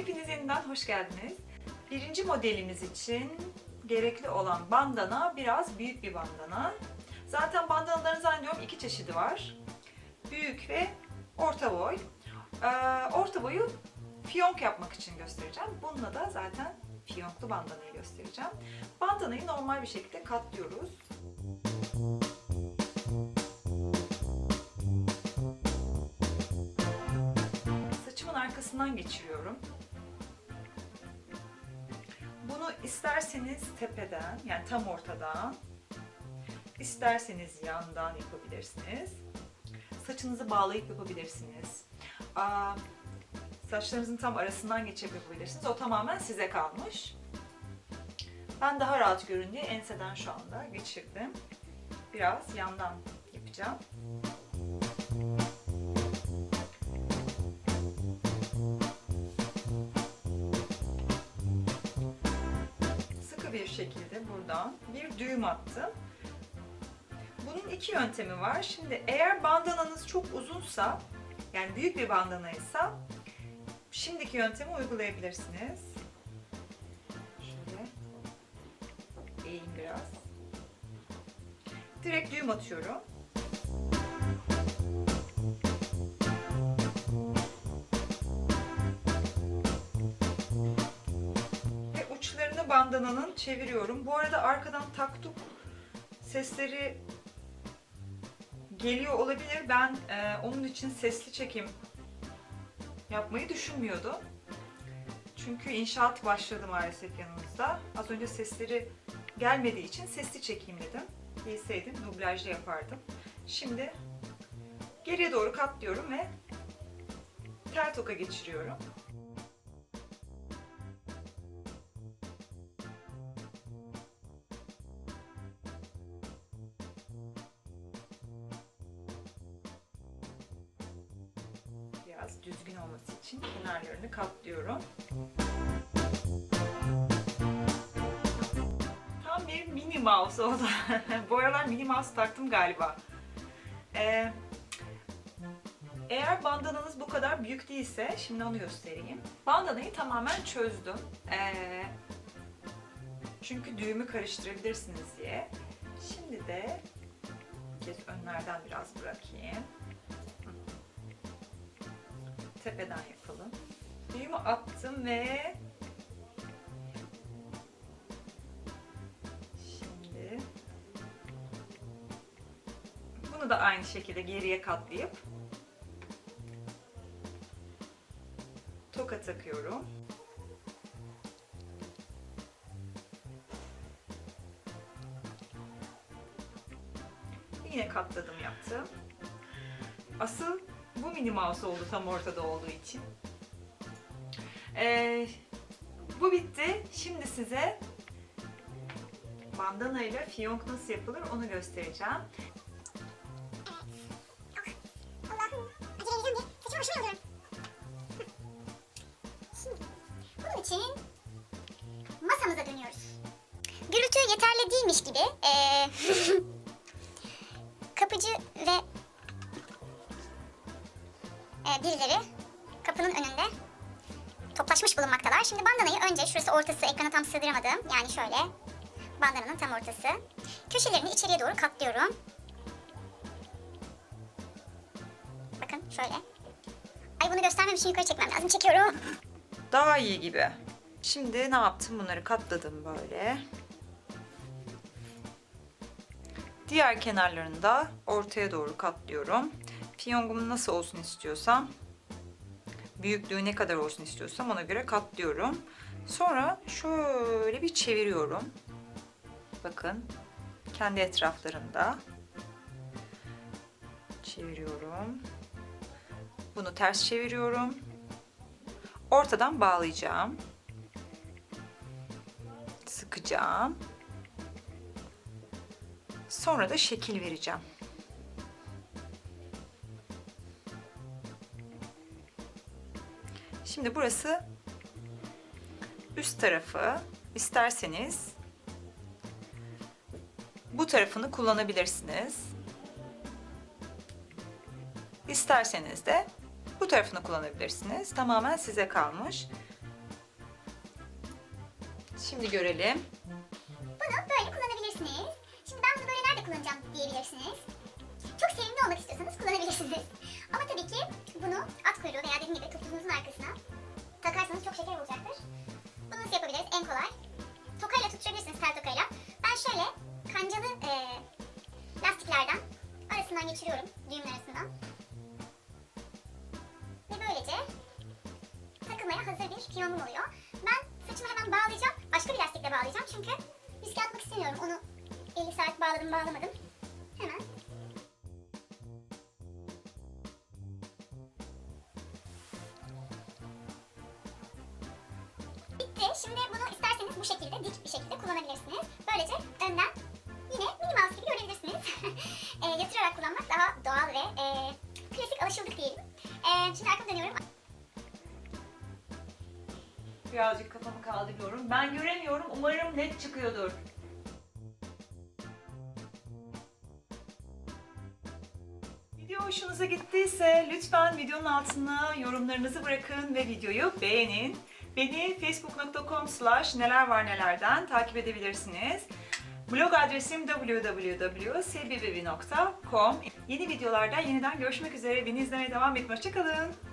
Hepiniz yeniden hoş geldiniz. Birinci modelimiz için gerekli olan bandana biraz büyük bir bandana. Zaten bandanaların zannediyorum iki çeşidi var. Büyük ve orta boy. Ee, orta boyu fiyonk yapmak için göstereceğim. Bununla da zaten fiyonklu bandanayı göstereceğim. Bandanayı normal bir şekilde katlıyoruz. Saçımın arkasından geçiriyorum. Bunu isterseniz tepeden, yani tam ortadan, isterseniz yandan yapabilirsiniz. Saçınızı bağlayıp yapabilirsiniz. Aa, saçlarınızın tam arasından geçirip yapabilirsiniz. O tamamen size kalmış. Ben daha rahat görün diye enseden şu anda geçirdim. Biraz yandan yapacağım. Bir şekilde buradan bir düğüm attım. Bunun iki yöntemi var. Şimdi eğer bandananız çok uzunsa, yani büyük bir bandanaysa şimdiki yöntemi uygulayabilirsiniz. Şöyle eğeyim biraz. Direkt düğüm atıyorum. Bandananın çeviriyorum. Bu arada arkadan taktuk sesleri geliyor olabilir. Ben e, onun için sesli çekim yapmayı düşünmüyordum. Çünkü inşaat başladı maalesef yanımızda. Az önce sesleri gelmediği için sesli çekeyim dedim. Bilseydim dublajlı yapardım. Şimdi geriye doğru katlıyorum ve tel toka geçiriyorum. Düzgün olması için kenarlarını katlıyorum. Tam bir mini mouse oldu. Bu aralar mini mouse taktım galiba. Ee, eğer bandananız bu kadar büyük değilse, şimdi onu göstereyim. Bandanayı tamamen çözdüm. Ee, çünkü düğümü karıştırabilirsiniz diye. Şimdi de bir kez önlerden biraz bırakayım. Tepeden yapalım. Düğümü attım ve şimdi bunu da aynı şekilde geriye katlayıp toka takıyorum. Yine katladım yaptım. Asıl bu mini mouse oldu tam ortada olduğu için. Ee, bu bitti. Şimdi size bandana ile fiyonk nasıl yapılır onu göstereceğim. Bunun için masamıza dönüyoruz. Gürültü yeterli değilmiş gibi eee, eee, birileri kapının önünde toplaşmış bulunmaktalar. Şimdi bandanayı önce şurası ortası ekrana tam sığdıramadım. Yani şöyle bandananın tam ortası. Köşelerini içeriye doğru katlıyorum. Bakın şöyle. Ay bunu göstermem için yukarı çekmem lazım. Çekiyorum. Daha iyi gibi. Şimdi ne yaptım? Bunları katladım böyle. Diğer kenarlarını da ortaya doğru katlıyorum. Fiyongum nasıl olsun istiyorsam, büyüklüğü ne kadar olsun istiyorsam ona göre katlıyorum. Sonra şöyle bir çeviriyorum. Bakın kendi etraflarında çeviriyorum. Bunu ters çeviriyorum. Ortadan bağlayacağım. Sıkacağım. Sonra da şekil vereceğim. Şimdi burası üst tarafı. İsterseniz bu tarafını kullanabilirsiniz. İsterseniz de bu tarafını kullanabilirsiniz. Tamamen size kalmış. Şimdi görelim. Bunu böyle kullanabilirsiniz. Şimdi ben bunu böyle nerede kullanacağım diyebilirsiniz. Çok sevimli olmak istiyorsanız kullanabilirsiniz. Ama tabii ki bunu at kuyruğu veya dediğim gibi takarsanız çok şeker olacaktır. Bunu nasıl yapabiliriz? En kolay. Tokayla tutturabilirsiniz tel tokayla. Ben şöyle kancalı eee, lastiklerden arasından geçiriyorum. Düğümün arasından. Ve böylece takılmaya hazır bir piyonum oluyor. Ben saçımı hemen bağlayacağım. Başka bir lastikle bağlayacağım çünkü riske atmak istemiyorum. Onu 50 saat bağladım bağlamadım. Bitti. Şimdi bunu isterseniz bu şekilde dik bir şekilde kullanabilirsiniz. Böylece önden yine mini mouse gibi görebilirsiniz. e, yatırarak kullanmak daha doğal ve e, klasik alışıldık diyelim. E, şimdi arkamı dönüyorum. Birazcık kafamı kaldırıyorum. Ben göremiyorum. Umarım net çıkıyordur. Video hoşunuza gittiyse lütfen videonun altına yorumlarınızı bırakın ve videoyu beğenin. Beni facebook.com slash neler var nelerden takip edebilirsiniz. Blog adresim www.sebibevi.com Yeni videolarda yeniden görüşmek üzere. Beni izlemeye devam edin. Hoşçakalın.